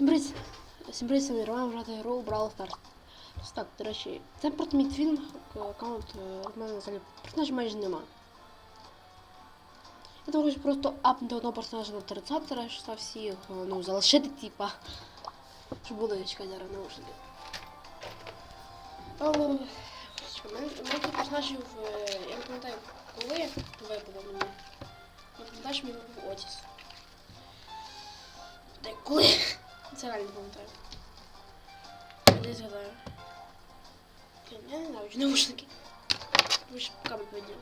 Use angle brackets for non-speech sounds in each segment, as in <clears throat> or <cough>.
Всім привіт! Всім привіт, це Мірван, грати гру Brawl Stars. Ось так, до речі, це проти мій твін аккаунт, е, в мене взагалі персонажів майже нема. Я тому хочу просто апнути одного персонажа на 30 решта всіх, е, ну, залишити, типа, щоб були чекати зараз наушники. О, чекай, мене мене тут персонажів, е, я не пам'ятаю, коли випало мені. Я пам'ятаю, що мені випав Отіс. Та коли? Це реально пам'ятаю. Я десь згадаю. Я не знаю, наушники. Ви ж кабель поділи.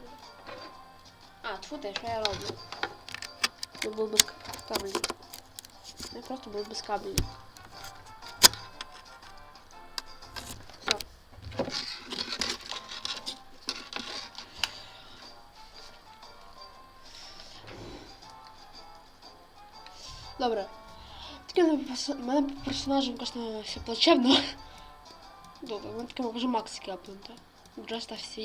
А, тьфу ти, що я роблю? Я був без кабелі. Я просто був без кабелі. Все. Добре. В мене персонажем, звісно, все плачевно. Добре, в мене таке може Макс капнути. Просто всі.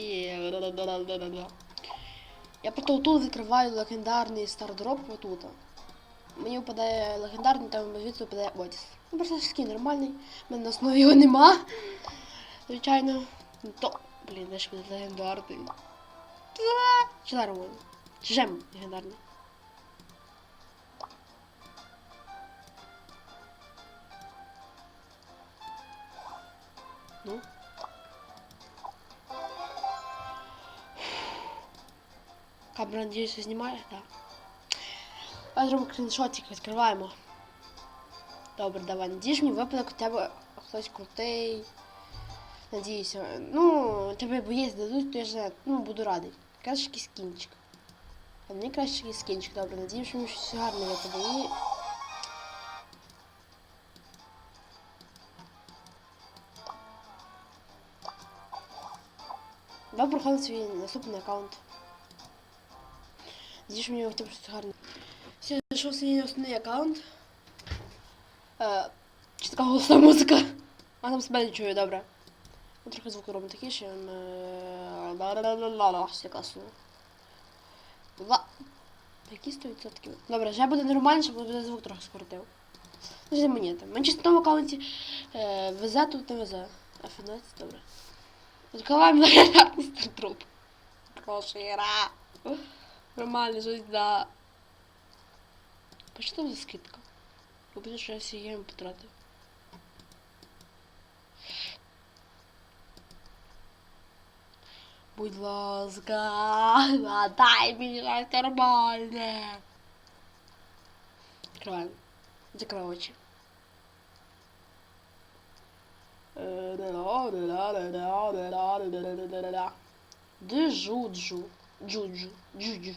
Я просто отут закриваю легендарний стардроп отут. Мені випадає легендарний, там звідси випадає Отіс. Ну, просто скін нормальний. У мене на основі його нема. Звичайно. Ну, То, блін, де ж буде легендарний. Чи нормально? Чи жем легендарний? Камера, надіюсь, знімає? Так. Да. зробимо скріншотик, відкриваємо. Добре, давай. Надіюсь, мені випадок хоча б хтось крутий. Надіюся. Ну, тебе боєць дадуть, то я ж ну, буду радий. Краще якийсь скінчик. А мені краще якийсь скінчик, добре. Надіюсь, що мені щось гарне випаде. І... Давай проходимо свій наступний аккаунт. Що мені хоча б щось гарне. Все, зайшов свій основний аккаунт. Е, чи така голосна музика? А там себе не чую, добре. Ну, трохи звук робимо тихіше. Е, ла-ла-ла-ла-ла, класно. Ла. Які 100%? Добре, вже буде нормально, щоб буде звук трохи скоротив. Ну, мені там. Чисто в тому аккаунті е, везе тут не везе. F11, добре. Відкриваємо стартроп. Хороша гра. Нормально, щось да. По що там за скидка? Люблю, що я всі єм потратив. Будь ласка, дай мені щось нормальне. Відкриваємо. Закривай очі. Джуджу. Джуджу. Джуджу.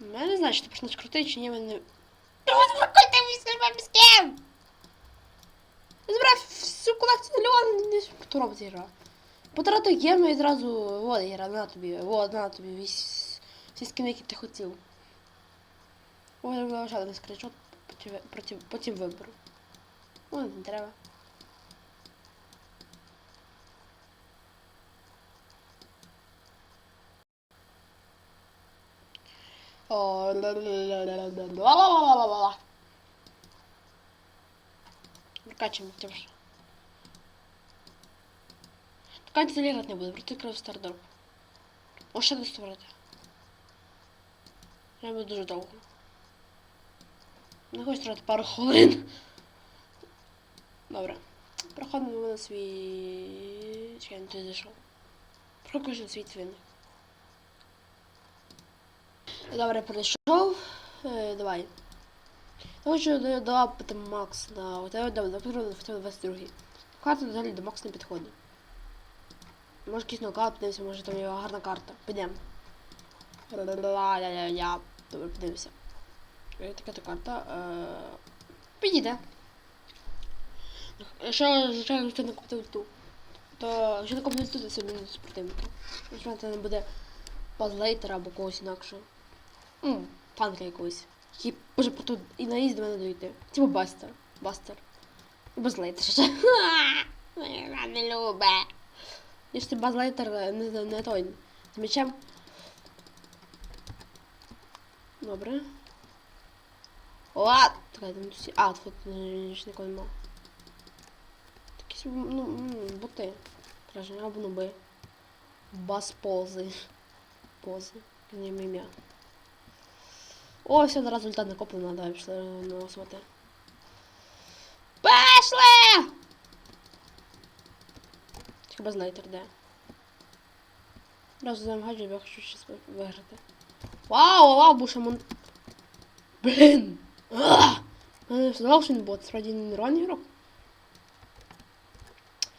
Я не знаю, чи ти персонаж крутий, чи ні, мене... Прокольте мій з ким! Збирай всю колекцію мільйон, не хто робить гра. Потратив єму і зразу, вот гра, на тобі, вот, на тобі, весь, всі скини, які ти хотів. Ой, я вважаю на скріншот, потім, потім, виберу. Ой, не треба. Прокачуємо тим же. Ткань залігати не буде, просто крив стардроп. Може ще створити. Я буду дуже довго. Не хочу створити пару хвилин. Добре. Проходимо на свій... Чекай, не туди зайшов. Проходимо на свій твін. Добре, прийшов. Е, давай. Хочу до, до Макс на у тебе до хоча б 22. Карта взагалі до Макс не підходить. Може якийсь нокаут подивимося, може там його гарна карта. Підемо. Я Добре, подивимося. Е, Така то карта. Е, Підійде. Якщо, звичайно, ти не купив ту, то якщо не купив ту, то це мінус противника. Якщо це не буде пазлейтера або когось інакшого. Ммм, фанка якогось. Який може потім і наїзд до мене дойти. Типу бастер. Бастер. Базлейтер ще. Я не любе. Якщо базлейтер не, не, не той. З мечем. Добре. Ла! Така, там всі. А, тут е, ж нікого нема. Такі ну, м, боти. Краще, або ноби. Бас пози. Пози. Не ім'я. О, все, зараз результат накоплено, давай пішли голосувати. Пішли! Хіба знаєте, де? Раз замагаджу, я хочу ви- виграти. Вау, вау, бушамон. Блін! Ах! Я знав, що він бот, справді не нормальний ігрок.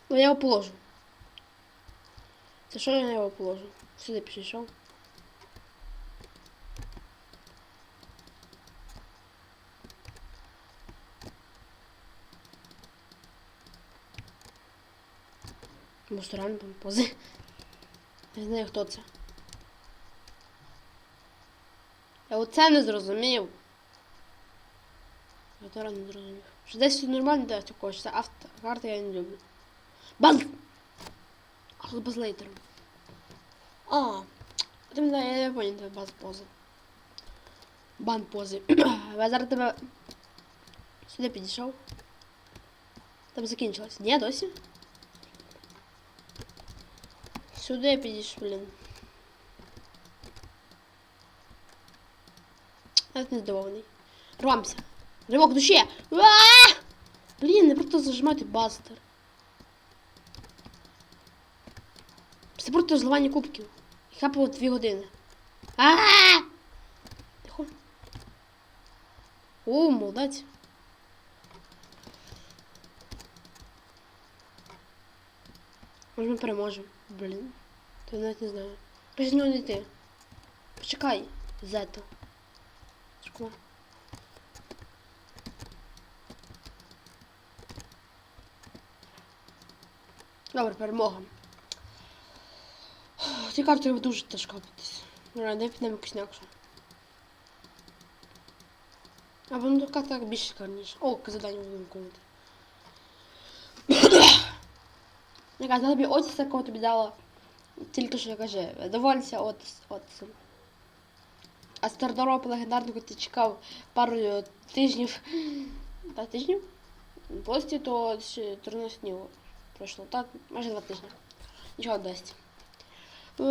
Ну я його положу. Це що я його положу? Сюди пішов. Може реально там пози. Не знаю хто це. Я оце не зрозумів. Я то не зрозумів. Що десь тут нормально де такого, що це автокарта я не люблю. Баз! А тут базлейтером. А, ти мене, я не понял тебе баз пози. Бан пози. <clears throat> Я зараз тебе сюди підійшов. Там закінчилось. Ні, досі? Сюди підійшов, блін. Навіть не здивований. Ромся. Ривок душі. Блін, не просто зажимати бастер. Це просто зливання кубків. Хапало дві години. Ааа! Тихо. О, молодець. Може ми переможемо. Блін. Я навіть не знаю. Нього не йти. Почекай, Зета. Чекай. Добре, перемога. Ці карти треба дуже тяжко битись. Ну, не підемо якусь інакше. Або ну така так більш складніше. О, завдання будемо виконувати. <coughs> Яка за тобі оця, якого тобі дала. Тільки що каже, доволься от, от цим. А стардоропа легендарного ти чекав пару е, тижнів. Та тижнів? Пості то ще 13 днів пройшло. Так, майже два тижні. Нічого дасть. <laughs>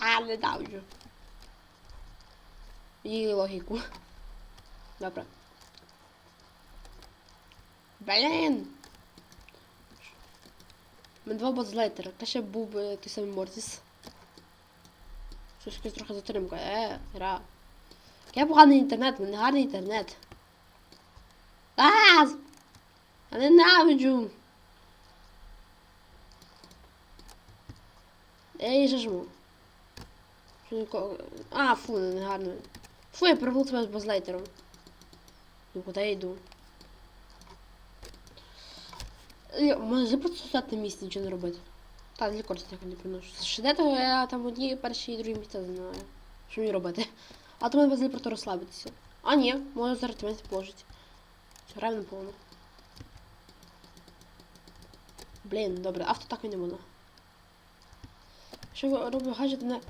А, не давлю. Її логіку. Добре. Блін! Ми два базлейтера. Та ще був би той самий Мортіс. Щось якась трохи затримка. Е, гра. Я поганий інтернет, мене гарний інтернет. А! Я ненавиджу. Ей, же жму. Що нікого- А, фу, не гарно. Фу, я провел тебе з базлайтером. Ну, куди я йду? Я- Може просто стати на місці, нічого не робити. Та, для користі не приношу. Ще того я там одні перші і другі місця знаю. Що мені робити? А то мене везли просто розслабитися. А ні, може зараз тебе положить. Граємо на повну. Блін, добре, авто так і не можна. Що я роблю гаджет не.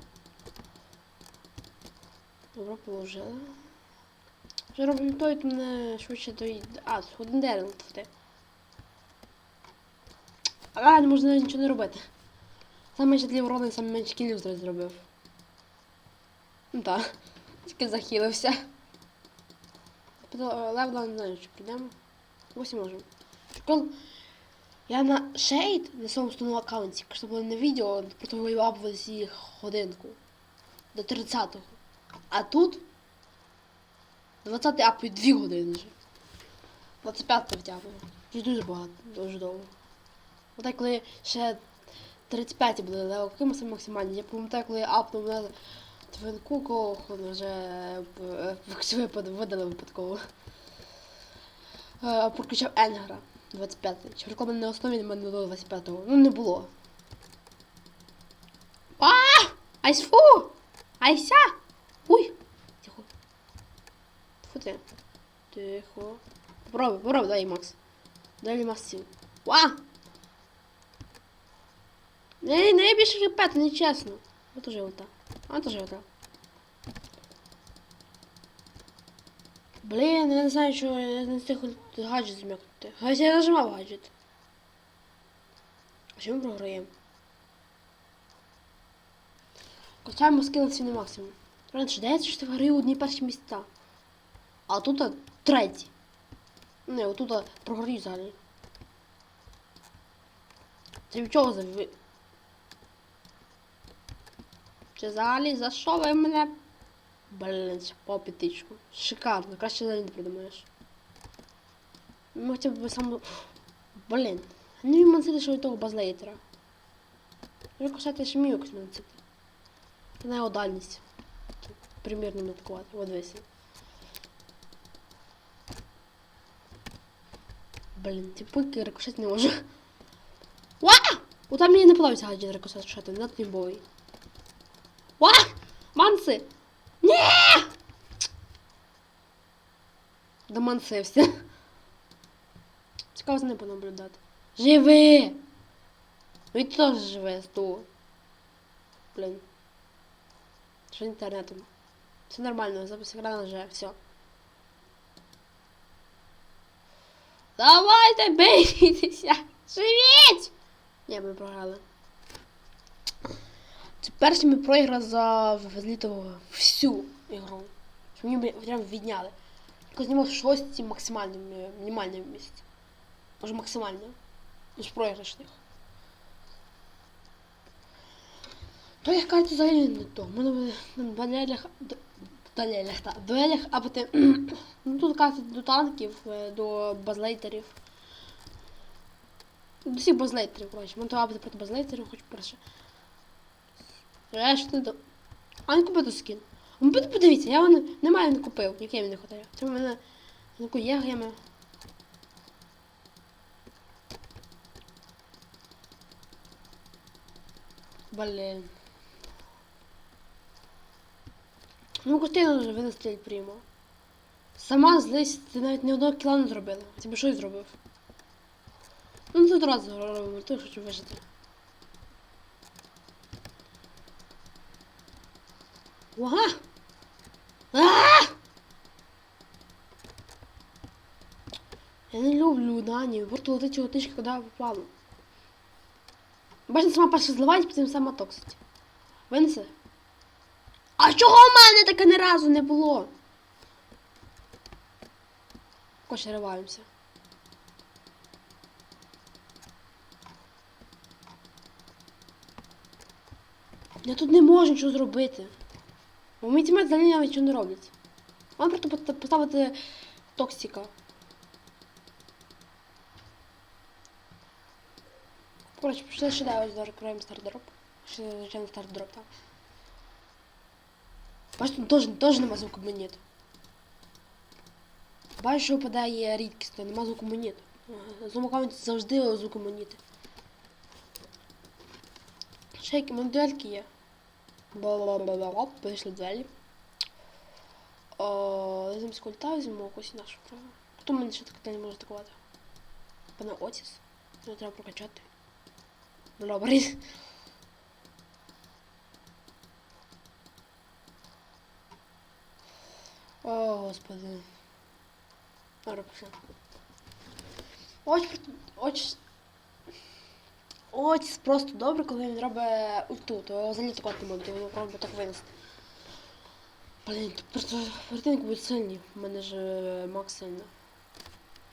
Добре, положила. Що роблю той, то мене швидше той. А, один дерево вте. А, не можна нічого не робити. Саме менше для урона, саме менше кілів зараз зробив. Ну так. Тільки захилився. Левла не знаю, чи прийдемо. Ось можемо. Я на Shade на своєму основному аккаунті, що було на відео, просто вивабували зі годинку. До 30-го. А тут 20 й апою 2 години вже. 25 втягую. Вже дуже багато, дуже довго. Отак, коли ще 35 були, але саме максимальні. Я пам'ятаю, коли апнув на твинку, кого вже е, видали випадково. Прокачав Енгера 25. Чи реклама на основі не мене до 25-го. Ну не було. А! Айсфу! Айся! Уй! Тихо. Фу ти. Тихо. Попробуй, попробуй, дай Макс. Дай Макс сил. Ва! Не, не більше репет, не чесно. Вот уже вот так. Вот так. Блін, я не знаю, що я не встиг гаджет зм'якнути. Хоча я нажимав гаджет. А що ми програємо? Качаємо скіл свій на максимум. Раніше дається, що гри одні перші місця. А тут треті. Не, отут а, програють взагалі. Це від чого за ви? Чи взагалі за що ви мене? Блін, по п'ятичку. Шикарно, краще взагалі не придумаєш. Ну, хоча б саме... Блін. Не міг мансити, що від того базлейтера. Я кусати ще міг якось мансити. На його дальність. Примірно меткувати. От дивися. Блін, ці пики рикошет не можу. Ва! У там мені не подобається гаджет рикошет, не тимбовий. Манси! Ні! Домансився. Цікаво за ним понаблюдати. Живи! Ну і теж живе з того. Блін. Що з інтернетом? Все нормально, запис екрану вже, все. Давайте <laughs> бійтеся! Живіть! Ні, ми програли. Це перший мій проіграш за взлітого всю ігру. Мені прям відняли. Я знімав шості максимальним, е, мінімальним місці. Може максимально. Ніж проіграшних. То я кажу, взагалі не то. У мене на дуелях, дуелях, так, дуелях, або ти, <clears throat> ну тут кажуть, до танків, е, до базлейтерів. До всіх базлейтерів, коротше. Мене то або проти базлейтерів, хоч перше. Решта не до... А не купити скін. Под- подивіться, я його немає не купив, який мені не хватає. Це в мене таку є. Блін. Ну, костина вже винести прямо. Сама злись, ти навіть ні одного кіла не зробила. Тебе щось зробив. Ну, тут одразу робимо, ти хочу вижити. Ага! А! Я не люблю Дані. Ворту летить цього тички, куди попало. Бачите, сама перша зливається, потім сама токсить. Винесе? А чого в мене таке ні разу не було? Короче, риваємося. Я тут не можу нічого зробити. Бо мій тімейт взагалі навіть нічого не роблять. Вам просто поставити токсика. Коротше, пішли ще далі закриємо стардроп. Ще звичайно стардроп там. Бачите, теж, теж нема звуку монет. Бачиш, що випадає рідкісно, нема звуку монет. В завжди звуку монети. Ще які модельки є. Бла-бла-бла-бла, Прийшли двері. О, візьмемо скульта, візьмемо якусь нашу праву. Хто мене ще так не може атакувати? Пане Отіс. Його треба прокачати. Бля, Борис. О, господи. Добре, пішли. Ось, ось, ось просто добре, коли він робить ульту, то його взагалі такого не може, він робить так винести. Блін, просто противник будуть сильні. У мене ж е, Макс сильна.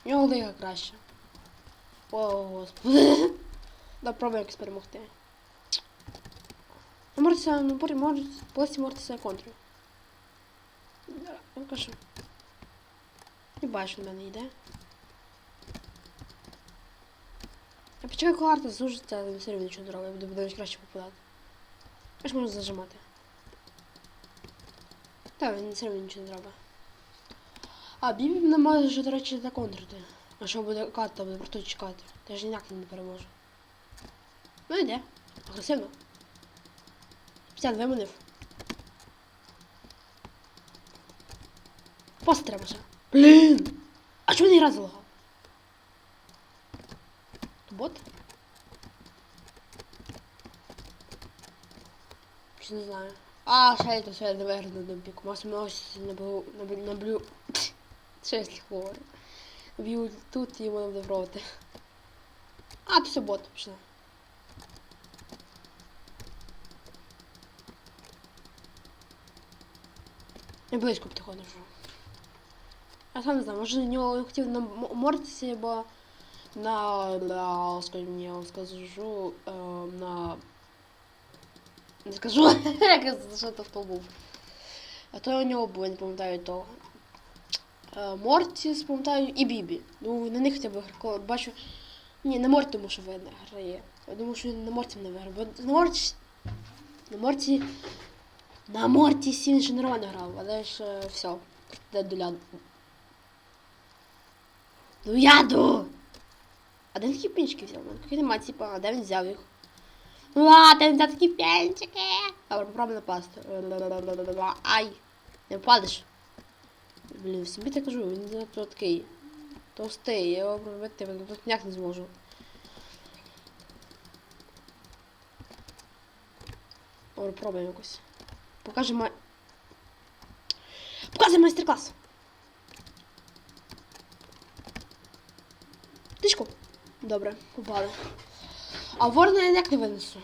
У нього лига краще. О, господи. <laughs> Да, пробуй якось перемогти. Ну, можете, ну, пори- може, плесі можете себе контролю. Да, я кажу. Не бачу, в мене йде. Я почекаю, коли арта зужиться, але все рівно нічого не зробить, я буду буду краще попадати. Аж можна зажимати. Так, він все рівно нічого не зробить. А, Бібі не може, до речі, законтрити. А що буде карта, буде просто чекати. Я ж ніяк не переможу. Ну йде. Агресивно. 50 виманив. Пост треба ще. Блін! А чого не раз залагав? Бот? Не знаю. А, это все, я не виграю на піку. Максимум ось наблю, наблю, наблю. Що якщо хворий? Вб'ю тут і воно буде пробувати. А, то все бот, пішли. Я близько підходжу. Я сам не знаю, може у нього хотів на М- бо на, на скажімо, я вам скажу, е, на... Не скажу, <laughs> що то хто був. А то у нього був, я не пам'ятаю того. Е, Мортіс, пам'ятаю, і Бібі. Ну, на них хоча б гра- бачу. Ні, на Морті тому що грає. Я думаю, що він на Морті не виграв. Бо на Морті. На Морті. На Морті він ще нормально грав, але ж е, все. Де до ляду. А де він такі пінчики Таких нема, типа, а де він взяв? Ну ладно, він взяв такі пінчики. Добре. Ай! Не впадеш. Блін, собі так кажу, він занадто такий. Товстий, я його пробити тут ніяк не зможу. Добре, пробуємо якось. Покажи май... Показуй майстер-клас! Тичку. Добре, попали. А ворона я ніяк не винесу.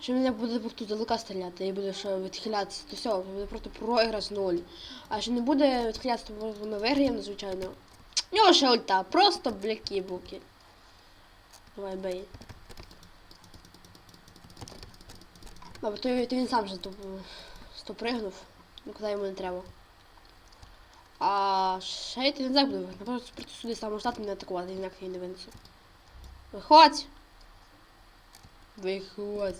Що мене буде тут далека стріляти і буде ще відхилятися, то все, буде просто проіграш з нуль. А якщо не буде відхилятися, то ми виграємо, звичайно. Нього ще ульта, просто блякі буки. Давай бей. Добре, то, то він сам же стоп, стопригнув, ну куди йому не треба. А ще ти не буде виграти. Напевно, просто сюди саме мене атакувати, інакше я не винесу. Виходь! Виходь.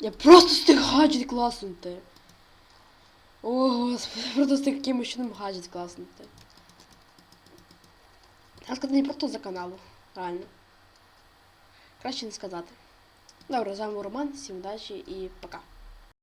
Я просто встиг гаджет класнути. О, господи, просто встиг якимось чином гаджет класнути. Я сказати не просто за каналу, реально. Краще не сказати. Добре, з вами Роман, всім удачі і пока.